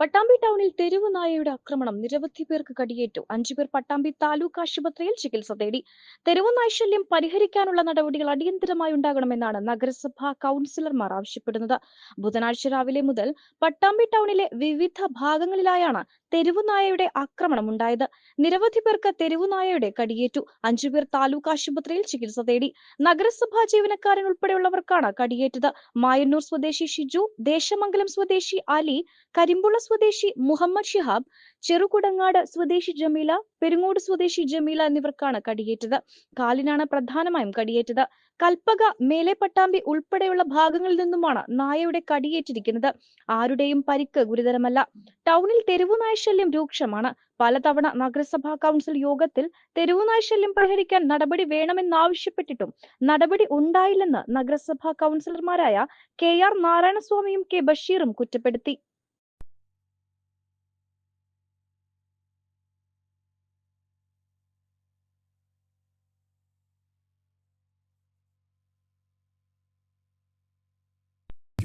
പട്ടാമ്പി ടൗണിൽ തെരുവ് നായയുടെ ആക്രമണം. നിരവധി പേർക്ക് കടിയേറ്റു. അഞ്ചുപേർ പട്ടാമ്പി താലൂക്ക് ആശുപത്രിയിൽ ചികിത്സ തേടി. തെരുവ് നായ ശല്യം പരിഹരിക്കാനുള്ള നടപടികൾ അടിയന്തരമായി ഉണ്ടാകണമെന്നാണ് നഗരസഭാ കൗൺസിലർമാർ ആവശ്യപ്പെടുന്നത്. ബുധനാഴ്ച രാവിലെ മുതൽ പട്ടാമ്പി ടൗണിലെ വിവിധ ഭാഗങ്ങളിലായാണ് തെരുവ് നായയുടെ ആക്രമണം ഉണ്ടായത്. നിരവധി പേർക്ക് തെരുവ് നായയുടെ കടിയേറ്റു. അഞ്ചുപേർ താലൂക്ക് ആശുപത്രിയിൽ ചികിത്സ തേടി. നഗരസഭാ ജീവനക്കാരൻ ഉൾപ്പെടെയുള്ളവർക്കാണ് കടിയേറ്റത്. മായന്നൂർ സ്വദേശി ഷിജു ദേശമംഗലം സ്വദേശി അലി കരിമ്പുള്ള സ്വദേശി മുഹമ്മദ് ഷിഹാബ് ചെറുകുടങ്ങാട് സ്വദേശി ജമീല പെരുങ്ങോട് സ്വദേശി ജമീല എന്നിവർക്കാണ് കടിയേറ്റത്. കാലിനാണ് പ്രധാനമായും കടിയേറ്റത്. കൽപ്പക മേലെ പട്ടാമ്പി ഉൾപ്പെടെയുള്ള ഭാഗങ്ങളിൽ നിന്നുമാണ് നായയുടെ കടിയേറ്റിരിക്കുന്നത്. ആരുടെയും പരിക്ക് ഗുരുതരമല്ല. ടൗണിൽ തെരുവുനായ ശല്യം രൂക്ഷമാണ്. പലതവണ നഗരസഭാ കൗൺസിൽ യോഗത്തിൽ തെരുവുനായ ശല്യം പരിഹരിക്കാൻ നടപടി വേണമെന്നാവശ്യപ്പെട്ടിട്ടും നടപടി ഉണ്ടായില്ലെന്ന് നഗരസഭാ കൗൺസിലർമാരായ കെ ആർ നാരായണസ്വാമിയും കെ ബഷീറും കുറ്റപ്പെടുത്തി.